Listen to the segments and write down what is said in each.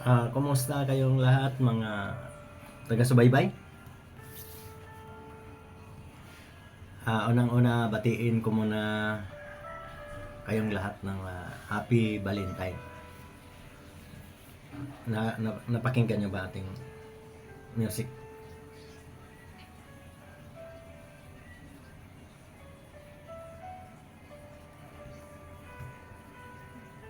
Ah, kumusta kayong lahat mga taga-subaybay? Ah, unang-una batiin ko muna kayong lahat ng ah, Happy Valentine. Na, na napakinggan niyo ba ating music?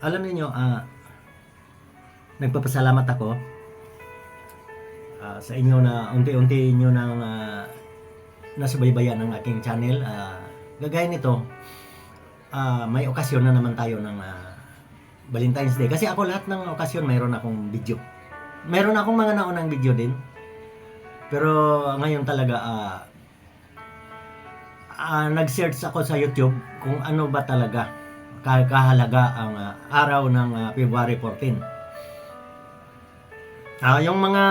Alam niyo ah nagpapasalamat ako ah, sa inyo na unti-unti inyo nang ah, nasubaybayan ng aking channel. Ah, gagaya nito, ah, may okasyon na naman tayo ng ah, Valentine's Day. Kasi ako lahat ng okasyon mayroon akong video. Mayroon akong mga naunang video din. Pero ngayon talaga ah, ah, nag-search ako sa YouTube kung ano ba talaga ka- kahalaga ang ah, araw ng ah, February 14. Ah, yung mga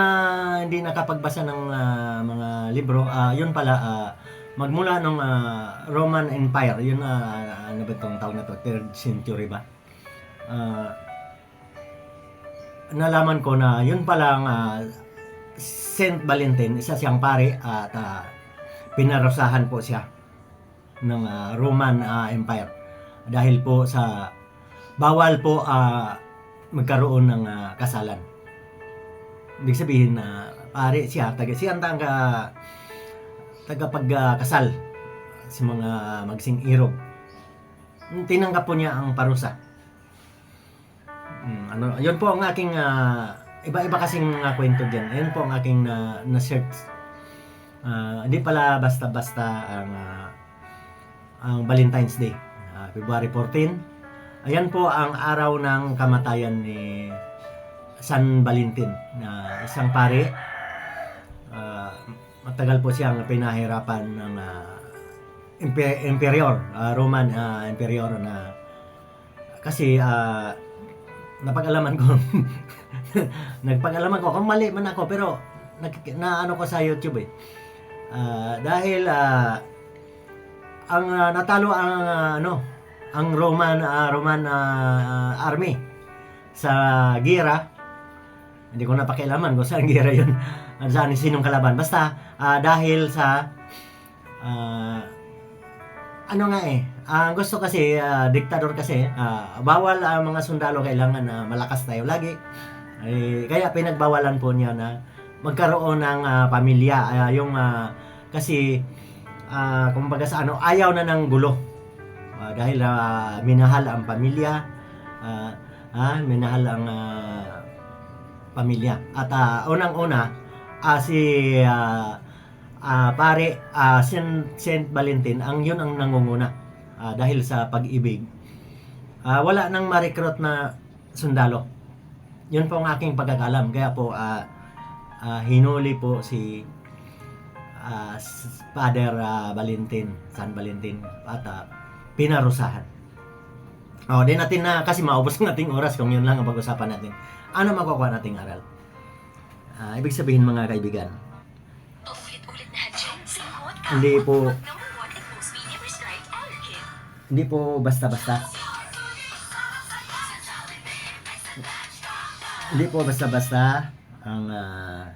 hindi nakapagbasa ng ah, mga libro, ah, yun pala ah, magmula nung ah, Roman Empire, yun ah, ano ba itong tawag na to, third century ba? Ah, nalaman ko na yun palang ah, Saint Valentin, isa siyang pare at ah, pinarusahan po siya ng ah, Roman ah, Empire dahil po sa bawal po ah, magkaroon ng ah, kasalan. Ibig sabihin na pare siya, taga siya ang taga tagapagkasal sa mga magsing irog. Tinanggap po niya ang parusa. Mm, ano, yun po ang aking ah, iba-iba kasing mga kwento diyan. Ayun po ang aking na, na search. Ah, hindi pala basta-basta ang ah, ang Valentine's Day. Ah, February 14. Ayan po ang araw ng kamatayan ni San Valentin na isang pare. Ah, matagal po siyang pinahirapan ng ah, impe- emperor, ah, Roman ah, emperor na kasi ah, napag-alaman ko nagpag-alaman ko kung mali man ako pero nag, na ano ko sa YouTube eh. Ah, dahil ah, ang ah, natalo ang ah, ano ang Roman ah, Roman ah, army sa gira hindi ko na pakialaman kung saan gira yun. At saan sinong kalaban. Basta ah, dahil sa ah, ano nga eh ang gusto kasi ah, diktador kasi ah, bawal ang mga sundalo kailangan na malakas tayo lagi. Eh, kaya pinagbawalan po niya na magkaroon ng ah, pamilya. Ah, yung ah, kasi ah, kumbaga sa ano ayaw na ng gulo. Ah, dahil ah, minahal ang pamilya. Ah, ah, minahal ang ah, pamilya. At ah, unang-una ah, si ah, ah, pare ah, Saint, Saint Valentin ang yun ang nangunguna Ah, dahil sa pag-ibig. Ah, wala nang ma-recruit na sundalo. Yun po ang aking pagkakalam kaya po ah, ah, hinuli po si s- Father ah, Valentin San Valentin at ah, pinarusahan. Oh, di natin na kasi maubos ang ating oras kung yun lang ang pag-usapan natin. Ano makukuha nating aral? Ah, ibig sabihin mga kaibigan. Hindi po- hindi po basta-basta. Hindi po basta-basta ang uh,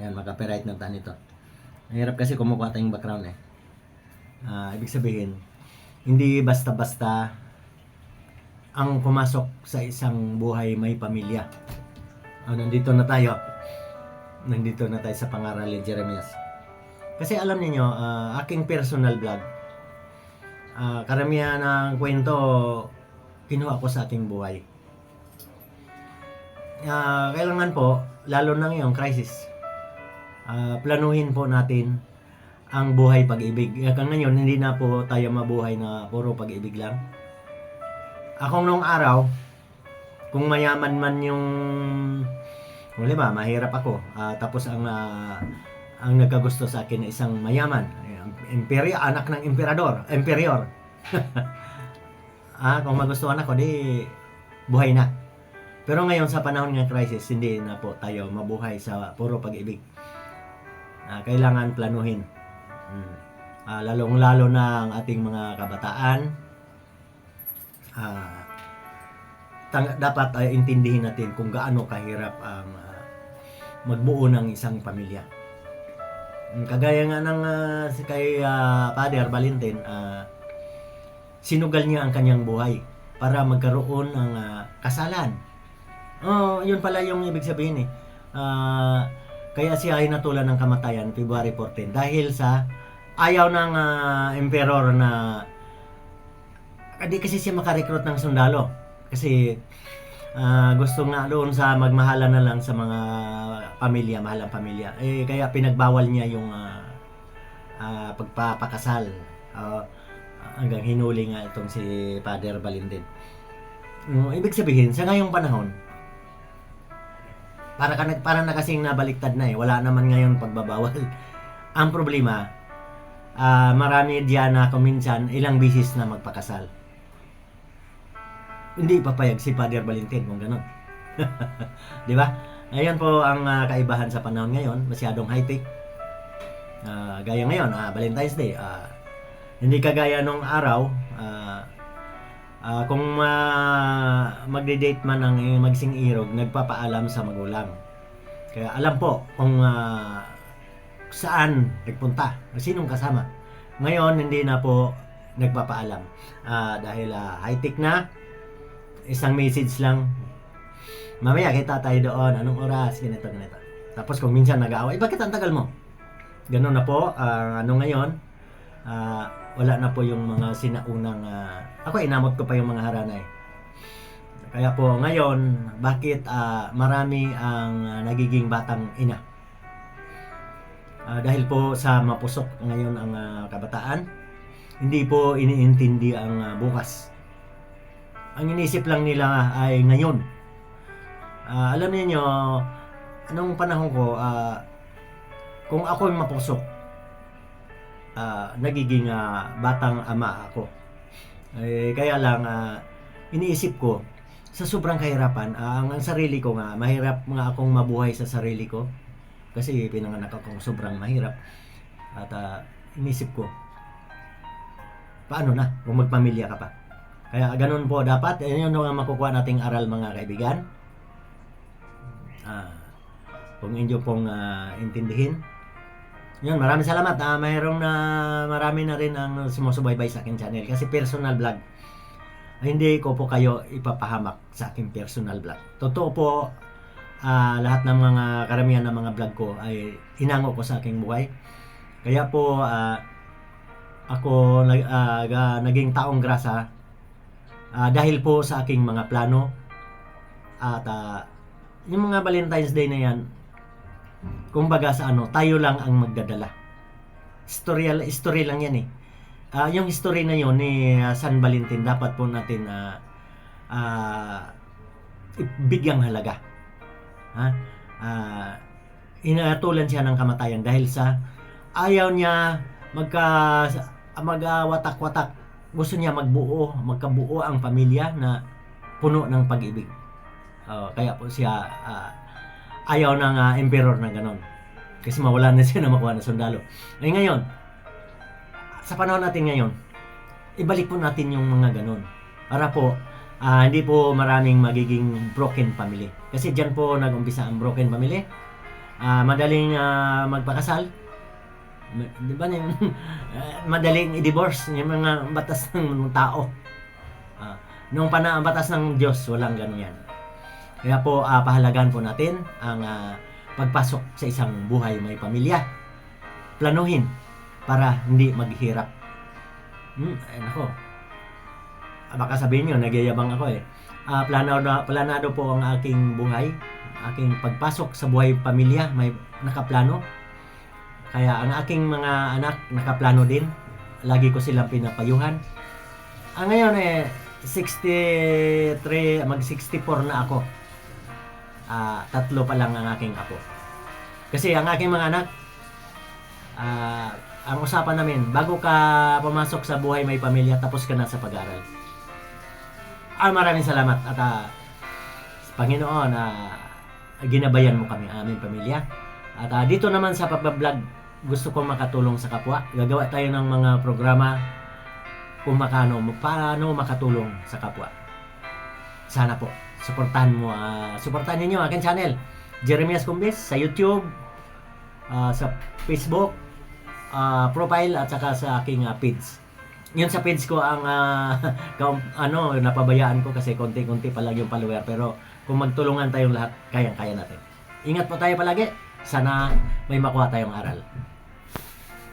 ayan, mag-copyright ng tan ito. Mahirap kasi kumukuha tayong background eh. Ah, ibig sabihin, hindi basta-basta ang pumasok sa isang buhay may pamilya. Ah, nandito na tayo. Nandito na tayo sa pangaral ni Jeremias. Kasi alam niyo ah, aking personal vlog, ah, karamihan ng kwento kinuha ko sa aking buhay. Ah, kailangan po, lalo na ngayong crisis, ah, planuhin po natin ang buhay pag-ibig. Kaya ngayon, hindi na po tayo mabuhay na puro pag-ibig lang. Akong nung araw, kung mayaman man yung wala ba, mahirap ako. Ah, tapos ang ah, ang nagkagusto sa akin ay isang mayaman, imperyo, anak ng emperador, emperyor. ah, kung magustuhan ako, di buhay na. Pero ngayon sa panahon ng crisis, hindi na po tayo mabuhay sa puro pag-ibig. Ah, kailangan planuhin. Mm. Ah, lalong-lalo na ang ating mga kabataan. Tang- dapat ay intindihin natin kung gaano kahirap ang ah, magbuo ng isang pamilya. Mm, Kagaya nga ng si kay ah, Father Valentin, ah, sinugal niya ang kanyang buhay para magkaroon ng ah, kasalan. Oh, yun pala yung ibig sabihin eh. Ah, kaya siya ay natulan ng kamatayan February 14 dahil sa ayaw ng ah, emperor na hindi kasi siya makarecruit ng sundalo. Kasi ah, gusto nga doon sa magmahala na lang sa mga pamilya, mahalang pamilya. Eh, kaya pinagbawal niya yung ah, ah, pagpapakasal. Ah, hanggang hinuli nga itong si Father Valentin. Mm, ibig sabihin, sa ngayong panahon, para ka parang na kasing nabaliktad na eh. Wala naman ngayon pagbabawal. Ang problema, ah, marami diyan na kuminsan ilang bisis na magpakasal. Hindi papayag si Father Valentin kung gano'n. Di ba? Ngayon po ang ah, kaibahan sa panahon ngayon, masyadong high-tech. Ah, gaya ngayon, ah, Valentine's Day, ah, hindi kagaya nung araw, ah, ah, kung ma magde-date man ang magsing irog, nagpapaalam sa magulang. Kaya alam po kung ah, saan nagpunta, sinong kasama. Ngayon, hindi na po nagpapaalam. Ah, dahil ah, high-tech na, isang message lang, mamaya kita tayo doon, anong oras, ganito, ganito. Tapos kung minsan nag-aaway, bakit ang tagal mo? Ganun na po, ang ano ngayon, ah, wala na po yung mga sinaunang, ah, ako inamot ko pa yung mga harana eh. Kaya po ngayon, bakit ah, marami ang ah, nagiging batang ina? Ah, dahil po sa mapusok ngayon ang ah, kabataan, hindi po iniintindi ang ah, bukas. Ang inisip lang nila ay ngayon. Ah, alam niyo anong panahon ko, ah, kung ako yung mapusok, ah, nagiging ah, batang ama ako. Eh, kaya lang, ah, iniisip ko, sa sobrang kahirapan, ah, ang, ang sarili ko nga, mahirap nga akong mabuhay sa sarili ko. Kasi pinanganak akong sobrang mahirap. At ah, inisip ko, paano na kung magpamilya ka pa? Kaya ganun po dapat, eh, yun ang makukuha nating aral mga kaibigan. Ah, kung inyo pong ah, intindihin. Yun, maraming salamat. Ah, mayroong na marami na rin ang sumusubaybay sa akin channel kasi personal vlog. Hindi ko po kayo ipapahamak sa aking personal vlog. Totoo po, ah, lahat ng mga karamihan ng mga vlog ko ay hinango ko sa aking buhay. Kaya po, ah, ako ah, ga- naging taong grasa ah, dahil po sa aking mga plano at ah, yung mga Valentine's Day na yan, kumbaga sa ano, tayo lang ang magdadala. Story, story lang yan eh. Ah, yung history na yon ni ah, San Valentin, dapat po natin ah ah, bigyang halaga. Ha? Ah, inatulan siya ng kamatayan dahil sa ayaw niya magka magwatak-watak. Gusto niya magbuo, magkabuo ang pamilya na puno ng pag-ibig. Oh, kaya po siya ah, ayaw ng ah, emperor na ganon. Kasi mawala na siya na makuha na sundalo. Ay ngayon, sa panahon natin ngayon, ibalik po natin yung mga ganon. Para po, ah, hindi po maraming magiging broken family. Kasi dyan po nag-umpisa ang broken family. Ah, madaling ah, magpakasal. Di ba ah, madaling i-divorce yung mga batas ng tao. Ah, nung pana batas ng Diyos, walang ganyan. Kaya po, ah, pahalagan po natin ang ah, pagpasok sa isang buhay may pamilya. Planuhin para hindi maghirap. Hmm, ay nako. Ah, Baka sabihin nyo, nagyayabang ako eh. Ah, planado, planado po ang aking buhay, aking pagpasok sa buhay pamilya, may nakaplano. Kaya ang aking mga anak nakaplano din. Lagi ko silang pinapayuhan. Ah, ngayon eh, 63, mag 64 na ako. Ah, tatlo pa lang ang aking apo. Kasi ang aking mga anak, ah, ang usapan namin, bago ka pumasok sa buhay may pamilya, tapos ka na sa pag-aaral. Ah, maraming salamat at sa Panginoon, ah, ginabayan mo kami, aming pamilya. At ah, dito naman sa pagbablog, gusto kong makatulong sa kapwa. Gagawa tayo ng mga programa kung makano, paano makatulong sa kapwa. sana po suportahan mo ah, suportahan niyo ang aking channel Jeremias Cumbes sa YouTube ah, sa Facebook ah, profile at saka sa aking ah, page yun sa page ko ang kaum- ano napabayaan ko kasi konti-konti pa lang yung follower pero kung magtulungan tayong lahat kayang-kaya natin ingat po tayo palagi sana may makuha tayong aral